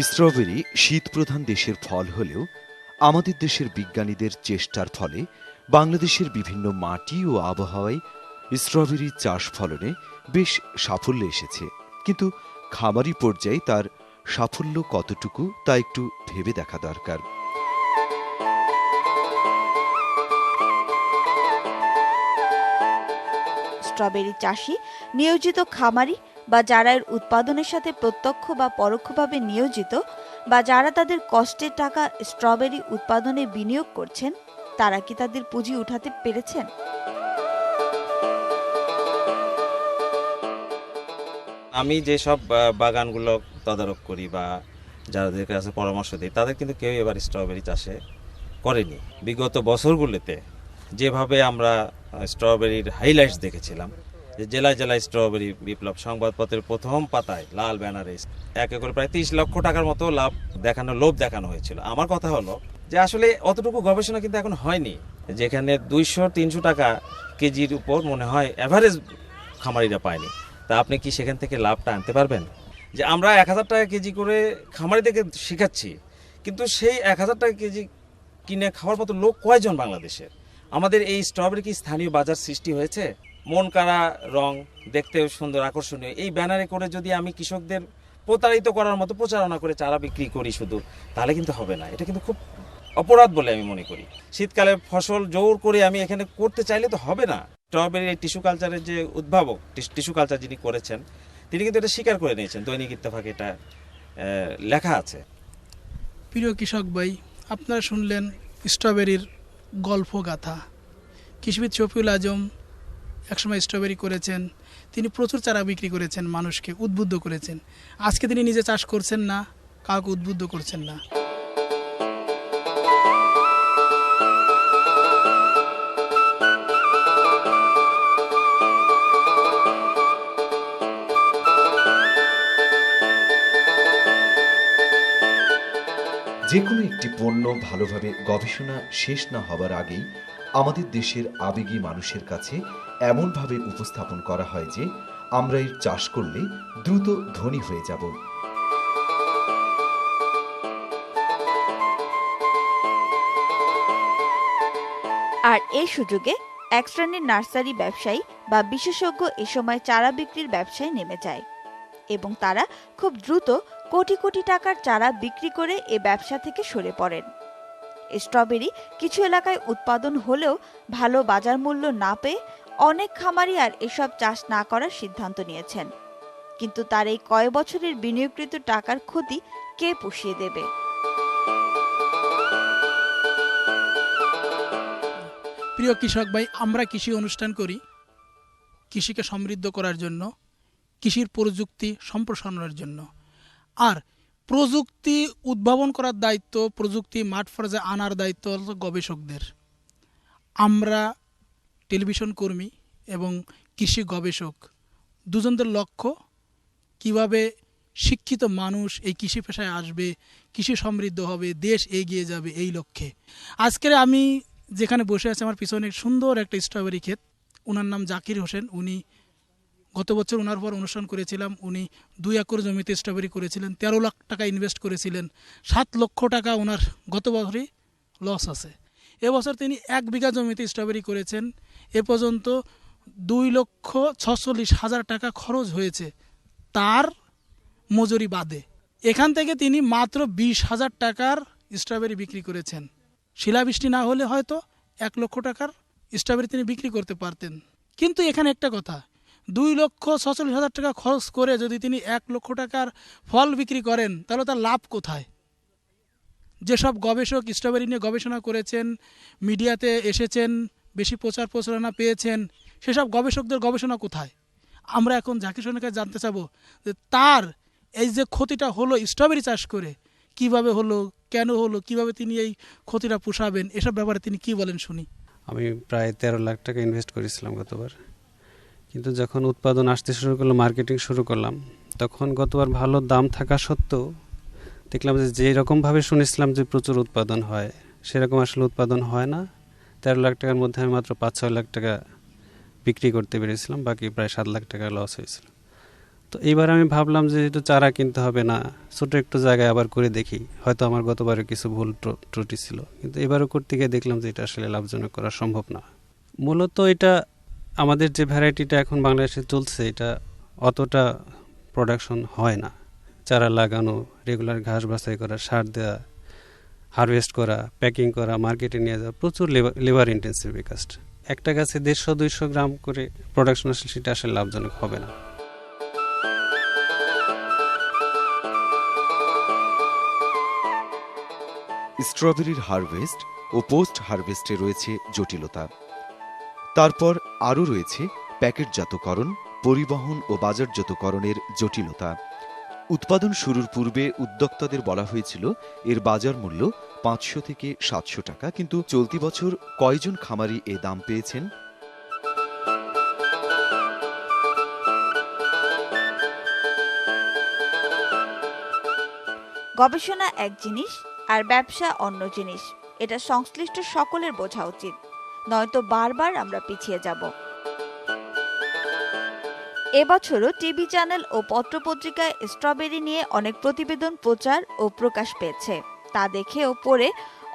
Strawberry শীতপ্রধান দেশের ফল হলেও আমাদের দেশের বিজ্ঞানীদের চেষ্টার ফলে বাংলাদেশের বিভিন্ন মাটি ও আবহাওয়ায় স্ট্রবেরি চাষ ফলনে বেশ সাফল্য এসেছে। কিন্তু খামারি পর্যায়ে তার সাফল্য কতটুকু তা একটু ভেবে দেখা দরকার। স্ট্রবেরি চাষি নিয়োজিত খামারি বা যারা এর উৎপাদনের সাথে প্রত্যক্ষ বা পরোক্ষভাবে নিয়োজিত বা যারা তাদের কষ্টের টাকা স্ট্রবেরি উৎপাদনে বিনিয়োগ করছেন, তারা কি তাদের পুঁজি উঠাতে পেরেছেন? আমি যেসব বাগানগুলো তদারক করি বা যাদের কাছে পরামর্শ দিই, তাদের কিন্তু কেউ এবার স্ট্রবেরি চাষে করেনি। বিগত বছরগুলোতে যেভাবে আমরা স্ট্রবেরির হাইলাইটস দেখেছিলাম যে জেলায় জেলায় স্ট্রবেরি বিপ্লব সংবাদপত্রের প্রথম পাতায় লাল ব্যানারে এক করে প্রায় তিরিশ লক্ষ টাকার মতো লাভ দেখানো, লোভ দেখানো হয়েছিল। আমার কথা হলো যে আসলে অতটুকু গবেষণা কিন্তু এখন হয়নি, যেখানে দুইশো, তিনশো টাকা কেজির উপর মনে হয় অ্যাভারেজ খামারিরা পায়নি। তা আপনি কি সেখান থেকে লাভটা আনতে পারবেন? যে আমরা এক হাজার টাকা কেজি করে খামারিদেরকে শেখাচ্ছি, কিন্তু সেই এক হাজার টাকা কেজি কিনে খাওয়ার মতো লোক কয়জন বাংলাদেশের? আমাদের এই স্ট্রবেরি কি স্থানীয় বাজার সৃষ্টি হয়েছে? মন কাড়া, রং, দেখতেও সুন্দর, আকর্ষণীয়। এই ব্যানারে করে যদি আমি কৃষকদের প্রতারিত করার মতো প্রচারণা করে চারা বিক্রি করি শুধু, তাহলে কিন্তু হবে না। এটা কিন্তু খুব অপরাধ বলে আমি মনে করি। শীতকালে ফসল জোর করে আমি এখানে করতে চাইলে তো হবে না। স্ট্রবেরি, টিস্যু কালচারের যে উদ্ভাবক টিস্যু কালচার যিনি করেছেন, তিনি কিন্তু এটা স্বীকার করে নিয়েছেন, দৈনিক ইত্তেফাকে এটা লেখা আছে। প্রিয় কৃষক ভাই, আপনারা শুনলেন স্ট্রবেরির গল্প গাথা কৃষিবিদ শফিউল আজম একসময় স্ট্রবেরি করেছেন, তিনি প্রচুর চারা বিক্রি করেছেন, মানুষকে উদ্বুদ্ধ করেছেন। আজকে তিনি নিজে চাষ করছেন না, কাউকে উদ্বুদ্ধ করছেন না। যে কোনো একটি পণ্য ভালোভাবে গবেষণা শেষ না হবার আগেই আমাদের দেশের আবেগী মানুষের কাছে এমনভাবে উপস্থাপন করা হয় যে, আমরা এর চাষ করলে দ্রুত ধনী হয়ে যাব। আর এই সুযোগে এক শ্রেণির নার্সারি ব্যবসায়ী বা বিশেষজ্ঞ এ সময় চারা বিক্রির ব্যবসায় নেমে যায় এবং তারা খুব দ্রুত কোটি কোটি টাকার চারা বিক্রি করে এ ব্যবসা থেকে সরে পড়েন। স্ট্রবেরি কিছু এলাকায় উৎপাদন হলেও ভালো বাজার মূল্য না পেয়ে অনেক খামারি আর এসব চাষ না করার সিদ্ধান্ত নিয়েছেন। কিন্তু তার এই কয় বছরের বিনিয়োগকৃত টাকার ক্ষতি কে পুষিয়ে দেবে? প্রিয় কৃষক ভাই, আমরা কৃষি অনুষ্ঠান করি কৃষিকে সমৃদ্ধ করার জন্য, কৃষির প্রযুক্তি সম্প্রসারণের জন্য। আর প্রযুক্তি উদ্ভাবন করার দায়িত্ব, প্রযুক্তি মাঠ পর্যায়ে আনার দায়িত্ব গবেষকদের। আমরা টেলিভিশন কর্মী এবং কৃষি গবেষক, দুজনদের লক্ষ্য, কীভাবে শিক্ষিত মানুষ এই কৃষি পেশায় আসবে, কৃষি সমৃদ্ধ হবে, দেশ এগিয়ে যাবে এই লক্ষ্যে। আজকের আমি যেখানে বসে আছি, আমার পিছনে সুন্দর একটা স্ট্রবেরি ক্ষেত। ওনার নাম জাকির হোসেন। উনি গত বছর ওনার পর অনুষ্ঠান করেছিলাম। উনি দুই একর জমিতে স্ট্রবেরি করেছিলেন, তেরো লাখ টাকা ইনভেস্ট করেছিলেন। সাত লক্ষ টাকা ওনার গত বছরই লস আছে। এবছর তিনি এক বিঘা জমিতে স্ট্রবেরি করেছেন। এ পর্যন্ত দুই লক্ষ ছচল্লিশ হাজার টাকা খরচ হয়েছে তার মজুরি বাদে। এখান থেকে তিনি মাত্র বিশ হাজার টাকার স্ট্রবেরি বিক্রি করেছেন। শিলাবৃষ্টি না হলে হয়তো এক লক্ষ টাকার স্ট্রবেরি তিনি বিক্রি করতে পারতেন। কিন্তু এখানে একটা কথা দুই লক্ষ ছচল্লিশ হাজার টাকা খরচ করে যদি তিনি এক লক্ষ টাকার ফল বিক্রি করেন, তাহলে তার লাভ কোথায়? যেসব গবেষক স্ট্রবেরি নিয়ে গবেষণা করেছেন, মিডিয়াতে এসেছেন, বেশি প্রচার প্রচারণা পেয়েছেন, সেসব গবেষকদের গবেষণা কোথায়? আমরা এখন জাকির হোসেনের কাছে জানতে চাবো যে তার এই যে ক্ষতিটা হলো স্ট্রবেরি চাষ করে, কীভাবে হলো, কেন হলো, কীভাবে তিনি এই ক্ষতিটা পোষাবেন, এসব ব্যাপারে তিনি কি বলেন শুনি। আমি প্রায় তেরো লাখ টাকা ইনভেস্ট করেছিলাম গতবার। কিন্তু যখন উৎপাদন আসতে শুরু করল মার্কেটিং শুরু করলাম, তখন গতবার ভালো দাম থাকা সত্ত্বেও দেখলাম যে যেই রকমভাবে শুনেছিলাম যে প্রচুর উৎপাদন হয়, সেরকম আসলে উৎপাদন হয় না। তেরো লাখ টাকার মধ্যে আমি মাত্র পাঁচ, ছয় লাখ টাকা বিক্রি করতে পেরেছিলাম, বাকি প্রায় সাত লাখ টাকা লস হয়েছিল। তো এইবার আমি ভাবলাম যে একটু চারা কিনতে হবে না, ছোটো একটু জায়গায় আবার করে দেখি, হয়তো আমার গতবারে কিছু ভুল ত্রুটি ছিল। কিন্তু এবারও করতে গিয়ে দেখলাম যে এটা আসলে লাভজনক করা সম্ভব না। মূলত এটা আমাদের যে ভ্যারাইটিটা এখন বাংলাদেশে চলছে, এটা অতটা প্রোডাকশন হয় না। চারা লাগানো রেগুলার ঘাস বাছাই করা, সার দেওয়া হারভেস্ট করা প্যাকিং করা মার্কেটে নিয়ে যাওয়া, প্রচুর লেবার ইন্টেন্সিভ এই কাজটা। একটা গাছে দেড়শো, দুইশো গ্রাম করে প্রোডাকশন আসলে সেটা আসলে লাভজনক হবে না। স্ট্রবেরির হারভেস্ট ও পোস্ট হারভেস্টে রয়েছে জটিলতা। তারপর আরও রয়েছে প্যাকেটজাতকরণ, পরিবহন ও বাজারজাতকরণের জটিলতা। উৎপাদন শুরুর পূর্বে উদ্যোক্তাদের বলা হয়েছিল, এর বাজার মূল্য পাঁচশো থেকে সাতশো টাকা, কিন্তু চলতি বছর কয়জন খামারি এ দাম পেয়েছেন? গবেষণা এক জিনিস আর ব্যবসা অন্য জিনিস। এটা সংশ্লিষ্ট সকলের বোঝা উচিত। নয়তো বারবার আমরা পিছিয়ে যাব। এবছরও টিভি চ্যানেল ও পত্রপত্রিকায় স্ট্রবেরি নিয়ে অনেক প্রতিবেদন, প্রচার ও প্রকাশ পেয়েছে। তা দেখে ও পড়ে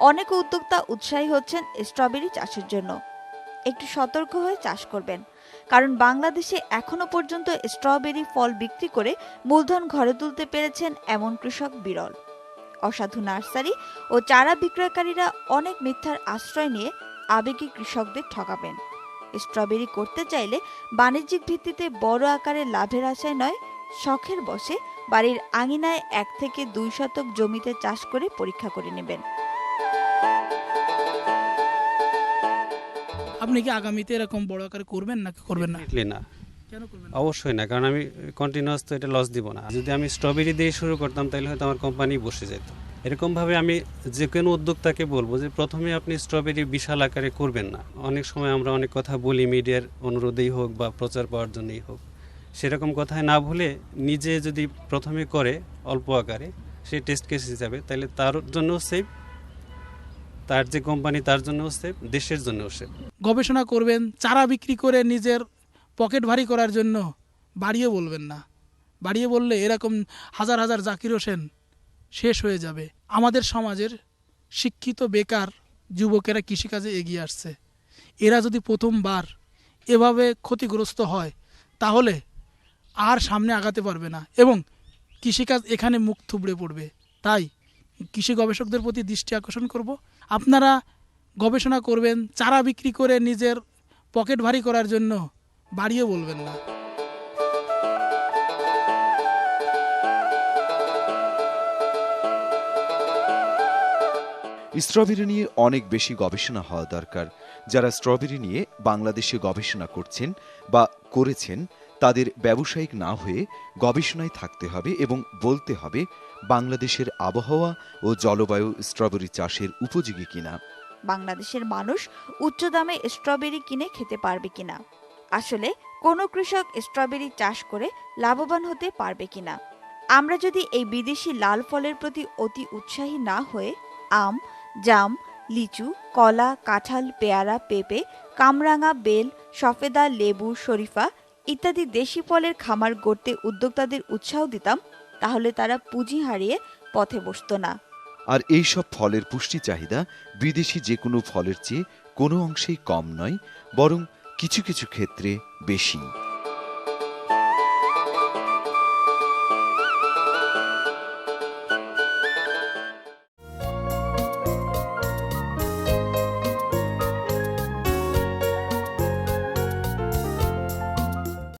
অনেক উদ্যোক্তা উৎসাহী হচ্ছেন স্ট্রবেরি চাষের জন্য। একটু সতর্ক হয়ে চাষ করবেন, কারণ বাংলাদেশে এখনও পর্যন্ত স্ট্রবেরি ফল বিক্রি করে মূলধন ঘরে তুলতে পেরেছেন এমন কৃষক বিরল। অসাধু নার্সারি ও চারা বিক্রয়কারীরা অনেক মিথ্যার আশ্রয় নিয়ে আবেগী কৃষকদের ঠকাবেন। স্ট্রবেরি করতে চাইলে বাণিজ্যিক ভিত্তিতে বড় আকারে লাভের আশায় নয় শখের বসে বাড়ির আঙিনায় এক থেকে দুই শতক জমিতে চাষ করে পরীক্ষা করে নেবেন। আপনি কি আগামীতে এরকম বড় আকারে করবেন নাকি করবেন না? কেন করবেন না? অবশ্যই না কারণ আমি কন্টিনিউয়াস তো এটা লস দিব না। যদি আমি স্ট্রবেরি দিয়ে শুরু করতাম তাহলে হয়তো আমার কোম্পানি বসে যেত। এরকমভাবে আমি যে কোনো উদ্যোক্তাকে বলব যে প্রথমে আপনি স্ট্রবেরি বিশাল আকারে করবেন না। অনেক সময় আমরা অনেক কথা বলি মিডিয়ার অনুরোধেই হোক বা প্রচার পাওয়ার জন্যই হোক। সেরকম কথায় না ভুলে নিজে যদি প্রথমে করে অল্প আকারে, সে টেস্ট কেস হিসাবে, তাহলে তার জন্যও সেফ তার যে কোম্পানি তার জন্য সেফ দেশের জন্যও সেফ গবেষণা করবেন, চারা বিক্রি করে নিজের পকেট ভারী করার জন্য বাড়িয়ে বলবেন না। বাড়িয়ে বললে এরকম হাজার হাজার জাকির হোসেন শেষ হয়ে যাবে। আমাদের সমাজের শিক্ষিত, বেকার যুবকেরা কৃষিকাজে এগিয়ে আসছে। এরা যদি প্রথমবার এভাবে ক্ষতিগ্রস্ত হয়, তাহলে আর সামনে আগাতে পারবে না এবং কৃষিকাজ এখানে মুখ থুবড়ে পড়বে। তাই কৃষি গবেষকদের প্রতি দৃষ্টি আকর্ষণ করব। আপনারা গবেষণা করবেন, চারা বিক্রি করে নিজের পকেট ভারী করার জন্য বাড়িয়ে বলবেন না। স্ট্রবেরি নিয়ে অনেক বেশি গবেষণা হওয়া দরকার। যারা স্ট্রবেরি নিয়ে বাংলাদেশে গবেষণা করছেন বা করেছেন, তাদের ব্যবসায়িক না হয়ে গবেষণায় থাকতে হবে এবং বলতে হবে, বাংলাদেশের আবহাওয়া ও জলবায়ু স্ট্রবেরি চাষের উপযোগী কিনা। বাংলাদেশের মানুষ উচ্চ দামে স্ট্রবেরি কিনে খেতে পারবে কিনা? আসলে, কোনো কৃষক স্ট্রবেরি চাষ করে লাভবান হতে পারবে কিনা? আমরা যদি এই বিদেশি লাল ফলের প্রতি অতি উৎসাহী না হয়ে আম জাম, লিচু, কলা, কাঁঠাল, পেয়ারা, পেঁপে, কামরাঙা, বেল, সফেদা, লেবু, শরীফা ইত্যাদি দেশি ফলের খামার গড়তে উদ্যোক্তাদের উৎসাহ দিতাম, তাহলে তারা পুঁজি হারিয়ে পথে বসতো না। আর এই সব ফলের পুষ্টি চাহিদা বিদেশি যে কোনো ফলের চেয়ে কোনো অংশেই কম নয়, বরং কিছু কিছু ক্ষেত্রে বেশি।